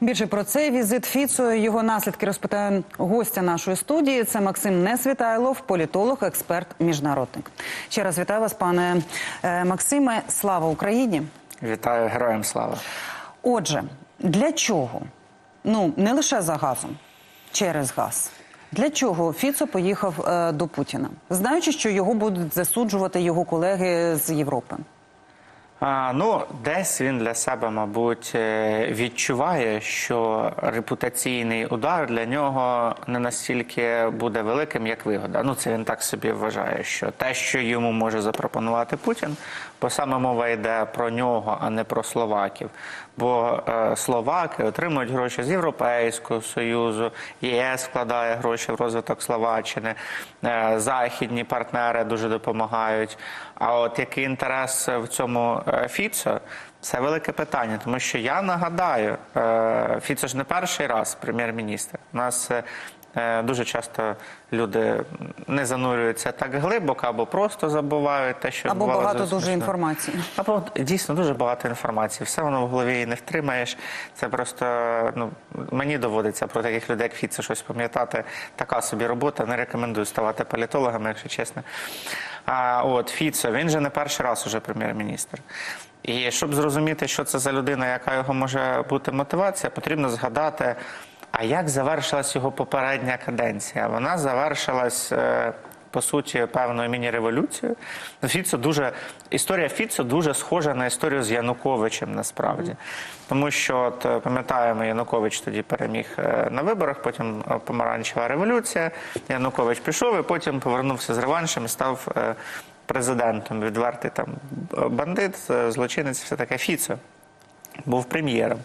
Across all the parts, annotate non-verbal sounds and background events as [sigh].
Більше про цей візит Фіцо і його наслідки розпитає гостя нашої студії. Це Максим Несвітайлов, політолог, експерт, міжнародник. Ще раз вітаю вас, пане е, Максиме. Слава Україні! Вітаю героям слава. Отже, для чого? Ну не лише за газом, через газ. Для чого Фіцо поїхав е, до Путіна, знаючи, що його будуть засуджувати його колеги з Європи? А, ну, десь він для себе, мабуть, е, відчуває, що репутаційний удар для нього не настільки буде великим, як вигода. Ну, це він так собі вважає, що те, що йому може запропонувати Путін, бо саме мова йде про нього, а не про словаків. Бо е, словаки отримують гроші з Європейського союзу, ЄС вкладає гроші в розвиток Словаччини, е, західні партнери дуже допомагають. А от який інтерес в цьому е, Фіцо? Це велике питання, тому що я нагадаю, е, Фіцо ж не перший раз прем'єр-міністр. У нас е, дуже часто люди не занурюються так глибоко або просто забувають те, що Або багато зовсім дуже інформації. Або дійсно дуже багато інформації. Все воно в голові і не втримаєш. Це просто ну мені доводиться про таких людей, як Фіце, щось пам'ятати. Така собі робота. Не рекомендую ставати політологами, якщо чесно. А от Фіцо, він же не перший раз уже прем'єр-міністр. І щоб зрозуміти, що це за людина, яка його може бути мотивація, потрібно згадати. А як завершилась його попередня каденція? Вона завершилась. е, по суті певною міні-революцією. Ну, Фіцо дуже історія Фіцо дуже схожа на історію з Януковичем насправді. Тому що от е, пам'ятаємо, Янукович тоді переміг е, на виборах, потім помаранчева революція. Янукович пішов і потім повернувся з реваншем і став президентом. Відвертий там бандит, злочинець, все таке Фіцо був прем'єром.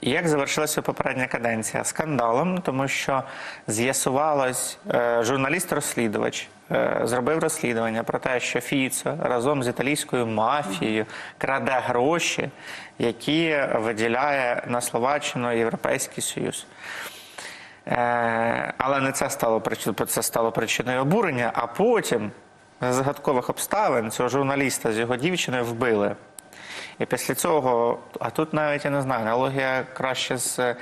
І як завершилася попередня каденція? Скандалом, тому що з'ясувалось, е, журналіст-розслідувач е, зробив розслідування про те, що Фіцо разом з італійською мафією краде гроші, які виділяє на Словаччину Європейський Союз. Е, Але не це стало причиною, це стало причиною обурення, а потім з загадкових обставин цього журналіста з його дівчиною вбили. І після цього, а тут навіть я не знаю, аналогія краще з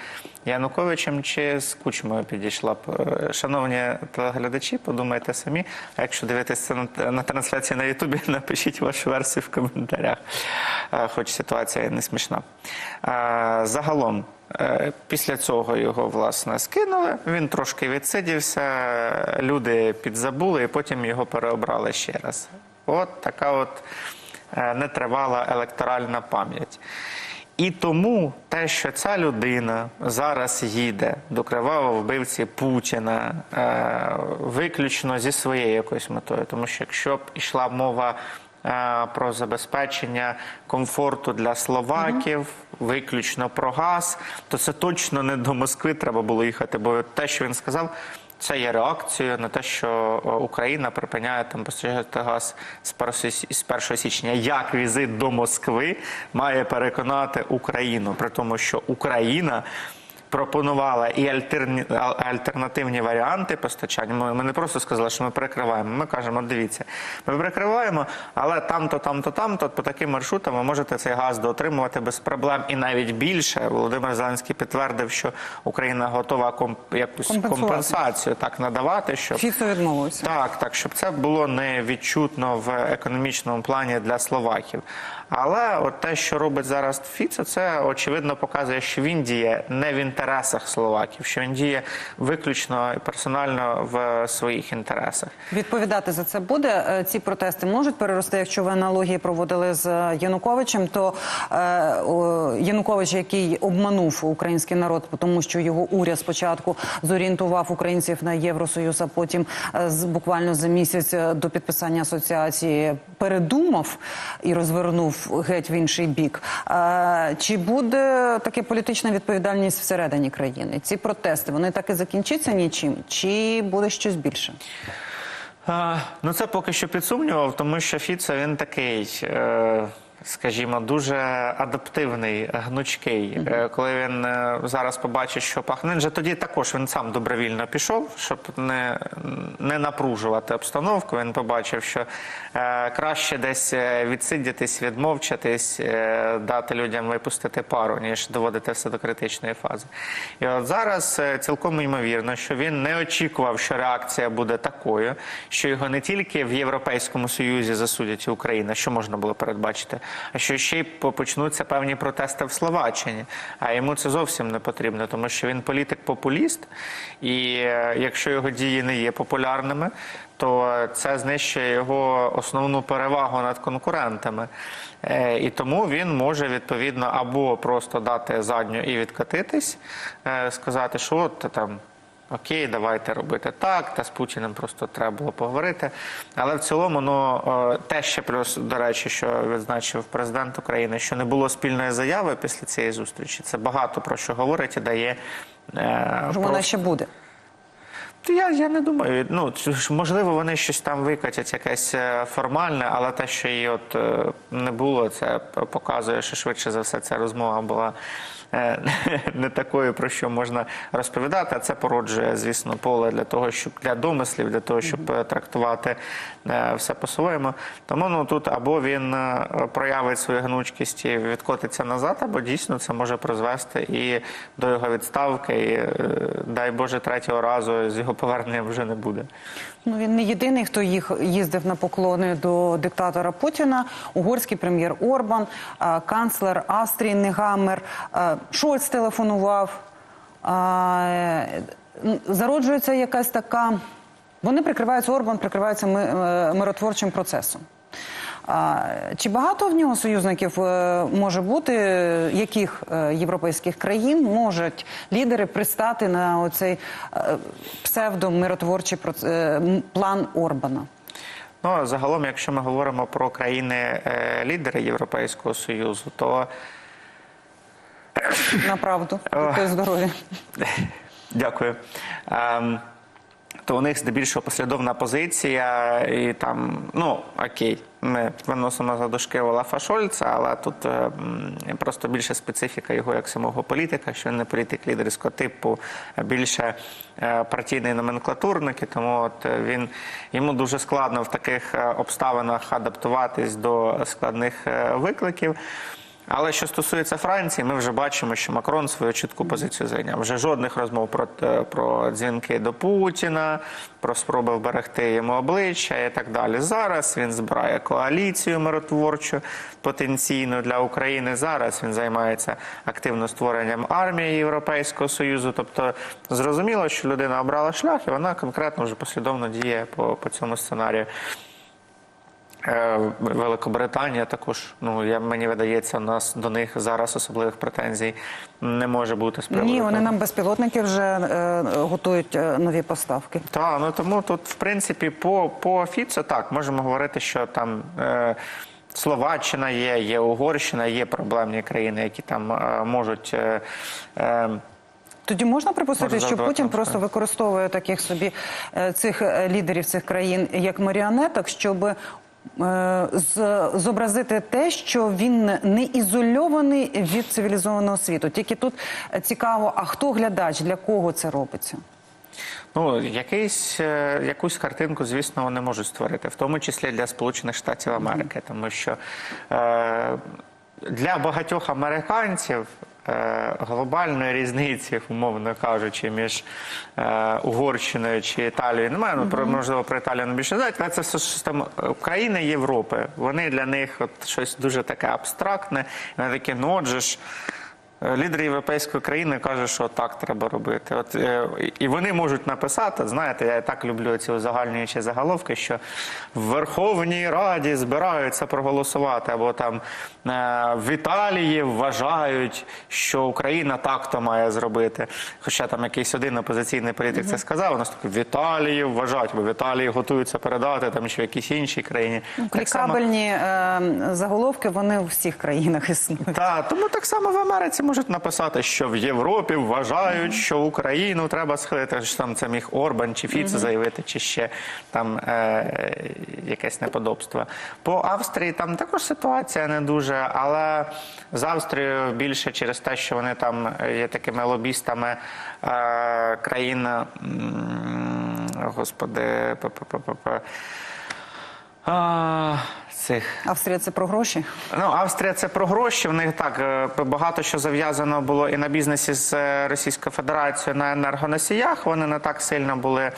Януковичем чи з Кучмою підійшла. Е, Шановні телеглядачі, подумайте самі. А якщо дивитися на, на трансляції на Ютубі, [laughs] напишіть вашу версію в коментарях, Е, хоч ситуація не смішна. Е, Загалом. е, Після цього його власне скинули. Він трошки відсидівся, люди підзабули, і потім його переобрали ще раз. От така от е, нетривала електоральна пам'ять. І тому те, що ця людина зараз їде до кривавого вбивці Путіна е, виключно зі своєю якоюсь метою, тому що якщо б йшла мова е, про забезпечення комфорту для словаків, виключно про газ, то це точно не до Москви треба було їхати, бо те, що він сказав. Це є реакцією на те, що Україна припиняє там постачати газ з 1 сі- з 1 січня. Як візит до Москви має переконати Україну, при тому, що Україна пропонувала і альтерні... альтернативні варіанти постачання. Ми, ми не просто сказали, що ми перекриваємо. Ми кажемо, дивіться, ми перекриваємо, але там-то, там-то, там-то по таким маршрутам ви можете цей газ доотримувати без проблем і навіть більше. Володимир Зеленський підтвердив, що Україна готова комп... якусь компенсацію так надавати, щоб Фіцо відмовився. так, так, щоб це було не відчутно в економічному плані для словаків. Але от те, що робить зараз Фіцо, це очевидно показує, що він діє не в інтересах словаків, що він діє виключно і персонально в своїх інтересах. Відповідати за це буде. Е, Ці протести можуть перерости, якщо ви аналогії проводили з Януковичем, то е, Янукович, який обманув український народ, тому що його уряд спочатку зорієнтував українців на Євросоюз, а потім е, буквально за місяць до підписання асоціації передумав і розвернув геть в інший бік. Чи буде таке політична відповідальність всередині країни? Ці протести вони так і закінчаться нічим, чи буде щось більше? А, ну це поки що підсумнював, тому що Фіце він такий. Е... скажімо, дуже адаптивний, гнучкий. Е, Коли він е, зараз побачить, що пахне, же тоді також він сам добровільно пішов, щоб не, не напружувати обстановку. Він побачив, що е, краще десь е, відсидітись, відмовчатись, е, дати людям випустити пару, ніж доводити все до критичної фази. І от зараз цілком ймовірно, що він не очікував, що реакція буде такою, що його не тільки в Європейському Союзі засудять і Україна, що можна було передбачити, що ще й почнуться певні протести в Словаччині. А йому це зовсім не потрібно, тому що він політик-популіст, і е, якщо його дії не є популярними, то це знищує його основну перевагу над конкурентами. Е, І тому він може відповідно або просто дати задню і відкатитись, е, сказати, що от там. Окей, давайте робити так. Та з Путіним просто треба було поговорити. Але в цілому, ну те ще плюс, до речі, що відзначив президент України, що не було спільної заяви після цієї зустрічі. Це багато про що говорить і дає. е, Що вона ще буде. Я, я не думаю. Ну можливо, вони щось там викатять, якесь е, формальне, але те, що її от е, не було, це показує, що швидше за все ця розмова була не такою, про що можна розповідати. А це породжує, звісно, поле для того, щоб для домислів, для того, щоб е, трактувати е, все по-своєму. Тому ну тут або він е, проявить свою гнучкість і відкотиться назад, або дійсно це може призвести і до його відставки. І, е, дай Боже, третього разу з його поверненням вже не буде. Ну він не єдиний, хто їх їздив на поклони до диктатора Путіна. Угорський прем'єр Орбан, канцлер Австрії Негамер, Шольц телефонував. Зароджується якась така. Вони прикриваються Орбан, прикриваються е, миротворчим процесом. А, Чи багато в нього союзників е, може бути? Яких е, європейських країн можуть лідери пристати на оцей е, псевдомиротворчий план Орбана? Ну загалом, якщо ми говоримо про країни-лідери Європейського Союзу, то Направду, здорові. Дякую. Ем, то у них здебільшого послідовна позиція, і там, ну окей, ми виносимо за дошки Олафа Шольца, але тут е, просто більше специфіка його як самого політика, що він не політик лідерського типу, а більше е, партійний номенклатурник, і тому от е, він йому дуже складно в таких е, обставинах адаптуватись до складних е, викликів. Але що стосується Франції, ми вже бачимо, що Макрон свою чітку позицію зайняв. Вже жодних розмов про, про дзвінки до Путіна, про спроби вберегти йому обличчя і так далі. Зараз він збирає коаліцію миротворчу потенційну для України. Зараз він займається активно створенням армії Європейського союзу. Тобто зрозуміло, що людина обрала шлях, і вона конкретно вже послідовно діє по, по цьому сценарію. Е, Великобританія також, ну я мені видається, у нас до них зараз особливих претензій не може бути з приводу. Ні, вони нам безпілотники вже е, готують е, нові поставки. Так, ну тому тут, в принципі, по, по Фіцо так можемо говорити, що там. Е, Словаччина є, є Угорщина, є проблемні країни, які там е, можуть е, е, Тоді можна припустити, що Путін просто використовує таких собі цих лідерів цих країн як маріонеток, щоб зобразити те, що він не ізольований від цивілізованого світу. Тільки тут е, цікаво, а хто глядач, для кого це робиться? Ну, якийсь, е, якусь картинку, звісно, вони можуть створити, в тому числі для Сполучених Штатів Америки, тому що е, для багатьох американців е, глобальної різниці, умовно кажучи, між е, Угорщиною чи Італією немає. Ну, про, можливо, про Італію не більше знають, але це все ж там е, країни Європи. Вони для них от щось дуже таке абстрактне. І Вони такі, ну отже ж. Е, Лідер європейської країни каже, що так треба робити. От е, і вони можуть написати. Знаєте, я так люблю ці узагальнюючі заголовки, що в Верховній Раді збираються проголосувати, або там е, в Італії вважають, що Україна так-то має зробити. Хоча там якийсь один опозиційний політик це сказав, у нас таке в Італії вважають, бо в Італії готуються передати там чи в якійсь іншій країні. Так Клікабельні е, заголовки вони у всіх країнах існують. так, тому так само в Америці можуть написати, що в Європі вважають, що Україну треба схилити. Що там це міг Орбан чи Фіце заявити, чи ще там е, якесь неподобство. По Австрії там також ситуація не дуже, але з Австрією більше через те, що вони там є такими лобістами е, країн, господи, п-п-п-п-п, а, цих Австрія це про гроші. Ну, Австрія це про гроші. В них так е, багато що зав'язано було і на бізнесі з е, Російською Федерацією на енергоносіях. Вони не так сильно були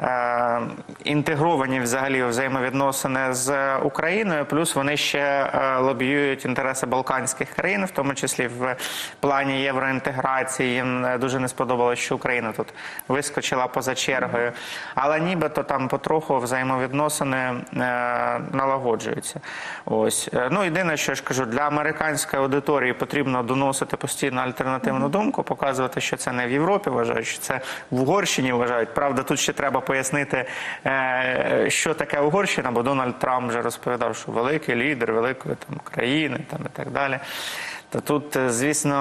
е, інтегровані взагалі у взаємовідносини з Україною. Плюс вони ще е, лобіюють інтереси Балканських країн, в тому числі в плані євроінтеграції. Їм дуже не сподобалось, що Україна тут вискочила поза чергою. Але нібито там потроху взаємовідносини е, налагоджуються. Ось Е, ну єдине, що я ж кажу, для американської аудиторії потрібно доносити постійно альтернативну думку, показувати, що це не в Європі вважають, що це в Угорщині вважають. Правда, тут ще треба пояснити, е, що таке Угорщина, бо Дональд Трамп вже розповідав, що великий лідер великої там країни, там і так далі. То тут, е, звісно,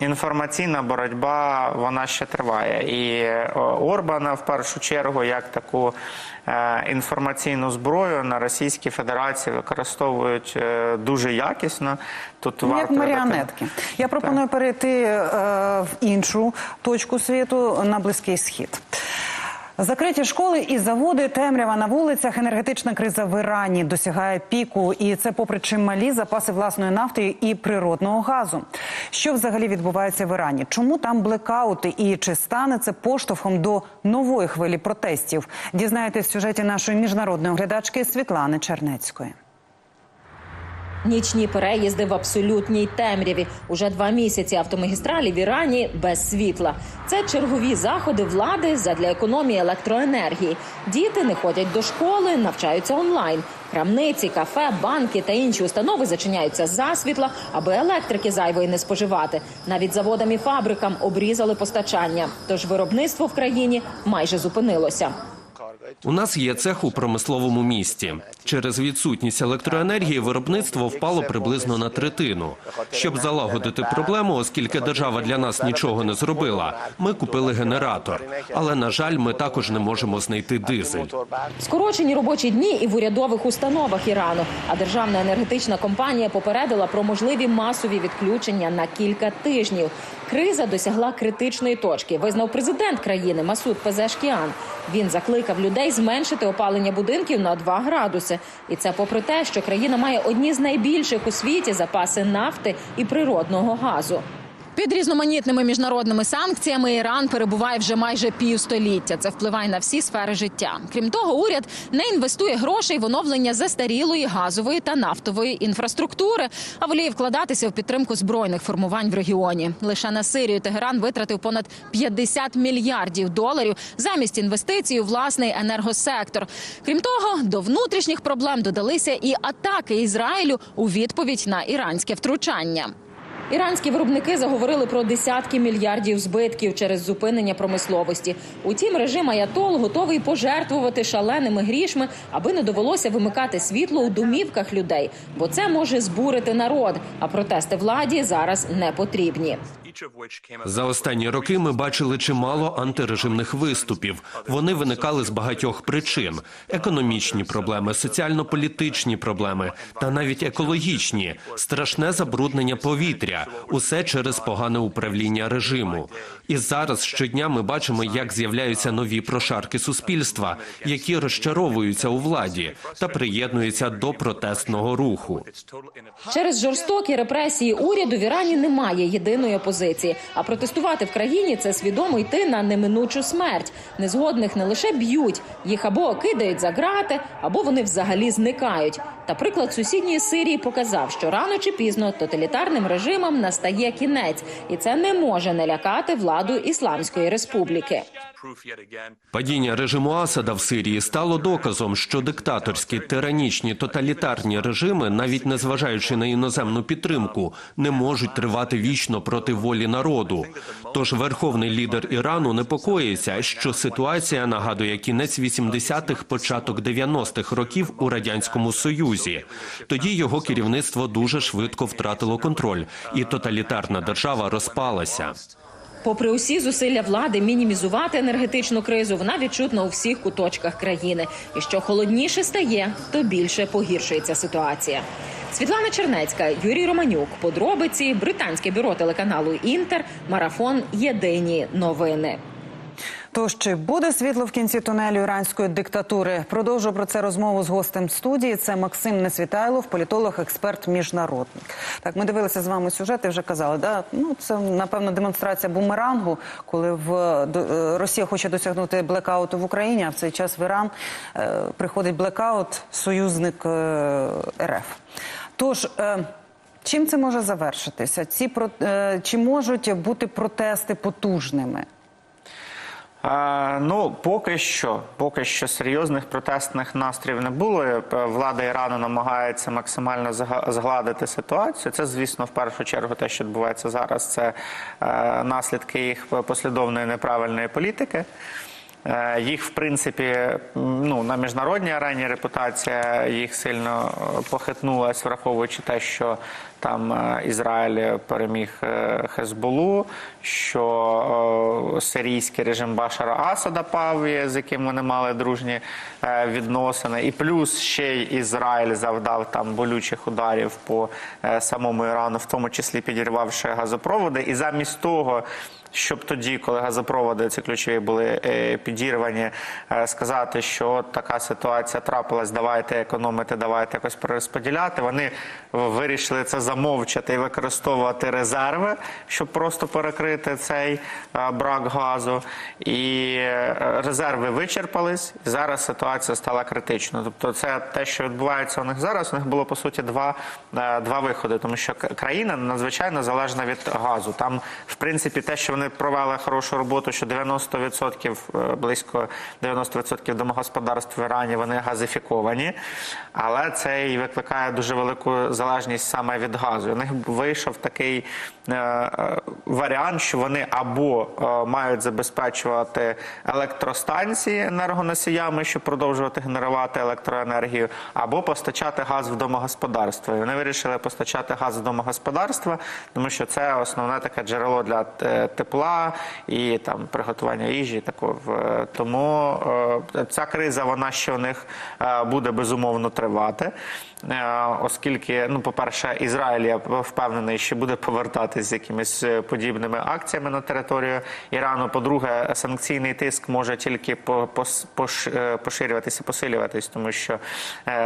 е, інформаційна боротьба вона ще триває. І е, Орбана в першу чергу як таку інформаційну зброю на Російській Федерації використовують дуже якісно. Тут Ну, як варто маріонетки. Я пропоную перейти в іншу точку світу на Близький Схід. Закриті школи і заводи, темрява на вулицях, енергетична криза в Ірані досягає піку, і це попри чималі запаси власної нафти і природного газу. Що взагалі відбувається в Ірані? Чому там блекаути і чи стане це поштовхом до нової хвилі протестів? Дізнаєтесь в сюжеті нашої міжнародної оглядачки Світлани Чернецької. Нічні переїзди в абсолютній темряві. Уже два місяці автомагістралі в Ірані без світла. Це чергові заходи влади задля економії електроенергії. Діти не ходять до школи, навчаються онлайн. Крамниці, кафе, банки та інші установи зачиняються за світла, аби електрики зайвої не споживати. Навіть заводам і фабрикам обрізали постачання. Тож виробництво в країні майже зупинилося. У нас є цех у промисловому місті. Через відсутність електроенергії виробництво впало приблизно на третину. Щоб залагодити проблему, оскільки держава для нас нічого не зробила, ми купили генератор. Але на жаль, ми також не можемо знайти дизель. Скорочені робочі дні і в урядових установах Ірану. А державна енергетична компанія попередила про можливі масові відключення на кілька тижнів. Криза досягла критичної точки. Визнав президент країни Масуд Пезешкіан. Він закликав людей зменшити опалення будинків на 2 градуси. І це попри те, що країна має одні з найбільших у світі запаси нафти і природного газу. Під різноманітними міжнародними санкціями Іран перебуває вже майже півстоліття. Це впливає на всі сфери життя. Крім того, уряд не інвестує грошей в оновлення застарілої газової та нафтової інфраструктури, а воліє вкладатися в підтримку збройних формувань в регіоні. Лише на Сирію Тегеран витратив понад 50 мільярдів доларів замість інвестицій у власний енергосектор. Крім того, до внутрішніх проблем додалися і атаки Ізраїлю у відповідь на іранське втручання. Іранські виробники заговорили про десятки мільярдів збитків через зупинення промисловості. Утім, режим Аятол готовий пожертвувати шаленими грішми, аби не довелося вимикати світло у домівках людей, бо це може збурити народ. А протести владі зараз не потрібні. За останні роки ми бачили чимало антирежимних виступів. Вони виникали з багатьох причин: економічні проблеми, соціально-політичні проблеми та навіть екологічні, страшне забруднення повітря. Усе через погане управління режиму. І зараз щодня ми бачимо, як з'являються нові прошарки суспільства, які розчаровуються у владі та приєднуються до протестного руху. Через жорстокі репресії уряду в Ірані немає єдиної опозиції. А протестувати в країні це свідомо йти на неминучу смерть. Незгодних не лише б'ють, їх або кидають за грати, або вони взагалі зникають. Та приклад сусідньої Сирії показав, що рано чи пізно тоталітарним режимам настає кінець, і це не може не лякати владу Ісламської республіки. Падіння режиму Асада в Сирії стало доказом, що диктаторські, тиранічні, тоталітарні режими, навіть незважаючи на іноземну підтримку, не можуть тривати вічно проти волі народу. Тож верховний лідер Ірану непокоїться, що ситуація нагадує кінець 80-х, початок 90-х років у радянському союзі. Грузії. Тоді його керівництво дуже швидко втратило контроль, і тоталітарна держава розпалася. Попри усі зусилля влади мінімізувати енергетичну кризу, вона відчутна у всіх куточках країни. І що холодніше стає, то більше погіршується ситуація. Світлана Чернецька, Юрій Романюк. Подробиці британське бюро телеканалу Інтер. Марафон Єдині новини. Тож чи буде світло в кінці тунелю іранської диктатури? Продовжу про це розмову з гостем студії. Це Максим Несвітайлов, політолог, експерт, міжнародник. Так, ми дивилися з вами сюжет. і вже казали, да ну це напевно демонстрація бумерангу, коли в до- е, Росія хоче досягнути блекауту в Україні, а в цей час в Іран е, приходить блекаут, союзник е, РФ. Тож. Е, Чим це може завершитися? Ці про е, чи можуть бути протести потужними? Е, ну, поки що, поки що серйозних протестних настроїв не було. Е, Влада Ірану намагається максимально згладити ситуацію. Це, звісно, в першу чергу те, що відбувається зараз, це е, наслідки їх послідовної неправильної політики. Е, Їх, в принципі, ну, на міжнародній арені репутація їх сильно е, похитнулась, враховуючи те, що там е, Ізраїль переміг е, Хезболу, що е, сирійський режим Башара Асада пав, з яким вони мали дружні відносини, і плюс ще й Ізраїль завдав там болючих ударів по самому Ірану, в тому числі підірвавши газопроводи. І замість того, щоб тоді, коли газопроводи ці ключові були підірвані, сказати, що от така ситуація трапилась, давайте економити, давайте якось перерозподіляти. Вони вирішили це замовчати і використовувати резерви, щоб просто перекрити цей е, брак газу. І е, резерви вичерпались. І зараз ситуація стала критичною. Тобто, це те, що відбувається у них зараз. У них було по суті два, е, два виходи, тому що країна надзвичайно залежна від газу. Там, в принципі, те, що вони провели хорошу роботу, що 90% е, близько 90% домогосподарств в Ірані вони газифіковані, але це і викликає дуже велику залежність саме від газу. У них вийшов такий е, е, варіант, що вони або е, мають забезпечувати електростанції енергоносіями, щоб продовжувати генерувати електроенергію, або постачати газ в домогосподарство. І вони вирішили постачати газ в домогосподарство, тому що це основне таке джерело для тепла і там приготування їжі. Тому ця криза вона ще у них буде безумовно тривати. Е, Оскільки, ну, по-перше, Ізраїль я впевнений, що буде повертатись з якимись е, подібними акціями на територію Ірану. По-друге, санкційний тиск може тільки е, поширюватися, посилюватись, тому що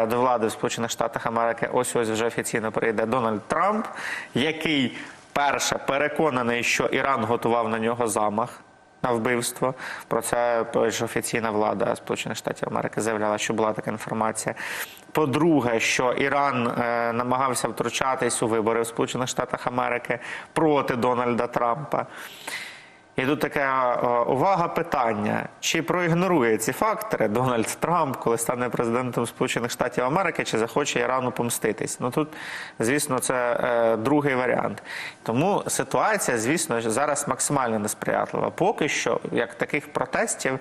до влади в Сполучених Штатах Америки ось ось вже офіційно прийде Дональд Трамп, який перше переконаний, що Іран готував на нього замах. На вбивство про це ж офіційна влада Сполучених Штатів Америки заявляла, що була така інформація. По-друге, що Іран е, намагався втручатись у вибори в Сполучених Штатах Америки проти Дональда Трампа. І тут таке е, увага питання: чи проігнорує ці фактори Дональд Трамп, коли стане президентом Сполучених Штатів Америки, чи захоче Ірану помститись? Ну тут, звісно, це е, другий варіант. Тому ситуація, звісно, зараз максимально несприятлива. Поки що, як таких протестів.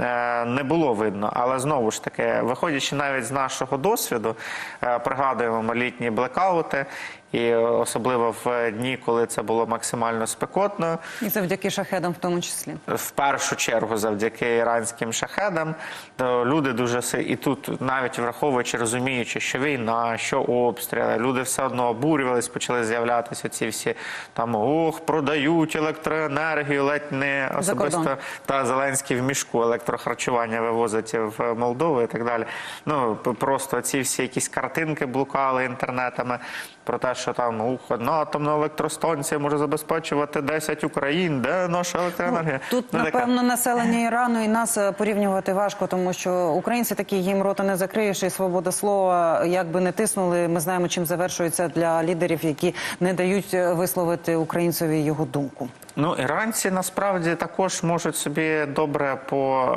е, Не було видно, але знову ж таки, виходячи навіть з нашого досвіду, е, пригадуємо літні блекаути, і особливо в дні, коли це було максимально спекотно, І завдяки шахедам, в тому числі. в першу чергу завдяки іранським шахедам, то люди дуже і тут, навіть враховуючи, розуміючи, що війна, що обстріли, люди все одно обурювались, почали з'являтися ці всі там ох, продають електроенергію, ледь не особисто та Зеленський в мішку електрохарчування вивозить в Молдову і так далі. Ну просто ці всі якісь картинки блукали інтернетами про те, що там ух, одна атомна електростанція може забезпечувати 10 Україн, де наша електроенергія? Тут, Ну, така- напевно, населення Ірану і нас е, порівнювати важко, тому що українці такі їм рота не закриєш, і свобода слова, як би не тиснули, ми знаємо, чим завершується для лідерів, які не дають е, висловити українцеві його думку. Ну, іранці насправді також можуть собі добре по,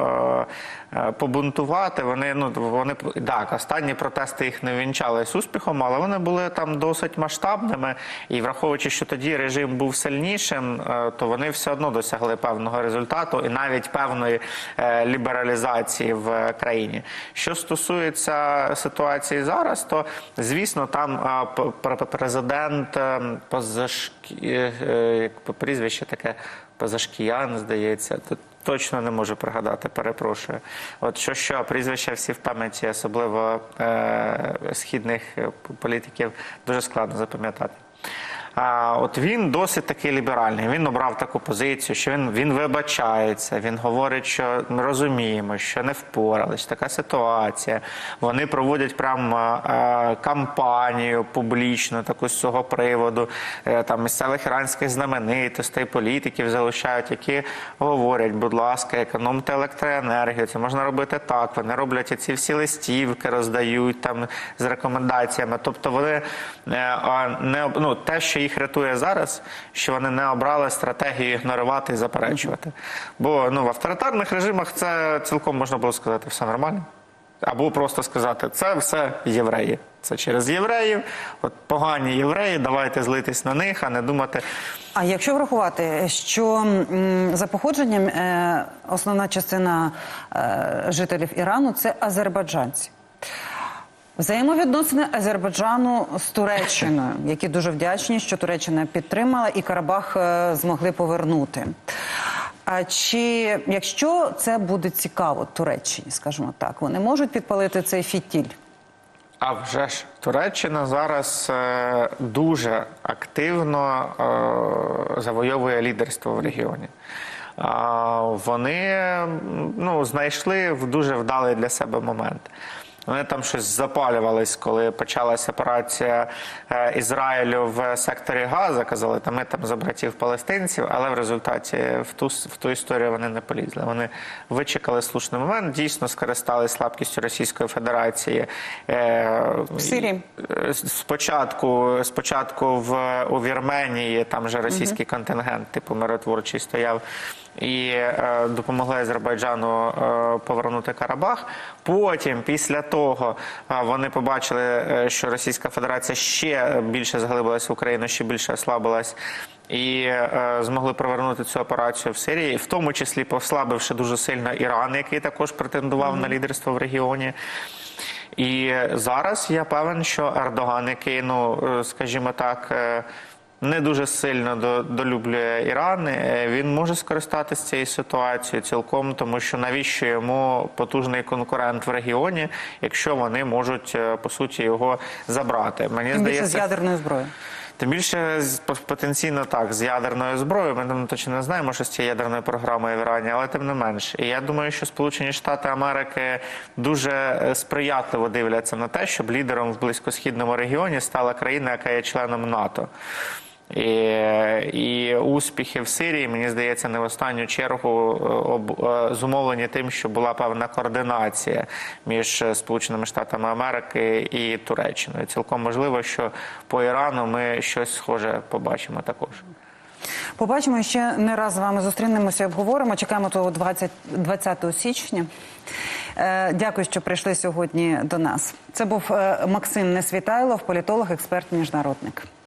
е, побунтувати. Вони ну вони так, останні протести їх не вінчались успіхом, але вони були там досить. досить масштабними, і враховуючи, що тоді режим був сильнішим, е, то вони все одно досягли певного результату і навіть певної е, лібералізації в е, країні. Що стосується ситуації зараз, то звісно, там президент Позашкі... прізвище таке Позашкіян, здається. Точно не можу пригадати, перепрошую. От що що, прізвища всі в пам'яті, особливо е, східних е, політиків, дуже складно запам'ятати. От він досить таки ліберальний. Він обрав таку позицію, що він, він вибачається. Він говорить, що ми розуміємо, що не впорались, така ситуація. Вони проводять прям е, кампанію публічну таку з цього приводу. Е, там місцевих іранських знаменитостей, політиків залучають, які говорять, будь ласка, економте електроенергію. Це можна робити так. Вони роблять ці всі листівки, роздають там з рекомендаціями. Тобто вони е, не ну, те, що їх рятує зараз, що вони не обрали стратегію ігнорувати і заперечувати. Бо ну в авторитарних режимах це цілком можна було сказати все нормально. Або просто сказати, це все євреї. Це через євреїв, от погані євреї, давайте злитись на них, а не думати. А якщо врахувати, що за походженням е, основна частина е, жителів Ірану це азербайджанці. Взаємовідносини Азербайджану з Туреччиною, які дуже вдячні, що Туреччина підтримала і Карабах е, змогли повернути. А чи якщо це буде цікаво Туреччині, скажімо так, вони можуть підпалити цей фітіль? А вже ж Туреччина зараз е, дуже активно е, завойовує лідерство в регіоні. А, вони ну, знайшли дуже вдалий для себе момент. Вони там щось запалювались, коли почалася операція е, Ізраїлю в секторі Газа. Казали, та ми там за братів палестинців, але в результаті в ту, в ту історію вони не полізли. Вони вичекали слушний момент, дійсно скористалися слабкістю Російської Федерації. Е, В Сирії. Е, Спочатку, спочатку в у Вірменії там же російський контингент, типу миротворчий стояв, і е, допомогли Азербайджану е, повернути Карабах. Потім, після того, е, вони побачили, що Російська Федерація ще більше заглибилась в Україну, ще більше ослабилась. І е, змогли провернути цю операцію в Сирії, в тому числі послабивши дуже сильно Іран, який також претендував на лідерство в регіоні. І зараз я певен, що Ердоган, який, ну скажімо так, е, не дуже сильно до- долюблює Іран, е, він може скористатися цією ситуацією цілком, тому що навіщо йому потужний конкурент в регіоні, якщо вони можуть е, по суті його забрати? Мені Тим більше з ядерною зброєю. Тим більше потенційно так з ядерною зброєю. Ми там точно не знаємо, що з цією ядерною програмою в Ірані, але тим не менш. І я думаю, що Сполучені Штати Америки дуже е, сприятливо дивляться на те, щоб лідером в близькосхідному регіоні стала країна, яка є членом НАТО. І, і успіхи в Сирії, мені здається, не в останню чергу е, об, е, зумовлені тим, що була певна координація між Сполученими Штатами Америки і Туреччиною. Цілком можливо, що по Ірану ми щось схоже побачимо також. Побачимо ще не раз з вами зустрінемося обговоримо. Чекаємо того 20, 20 січня. Е, дякую, що прийшли сьогодні до нас. Це був е, Максим Несвітайлов, політолог, експерт, міжнародник.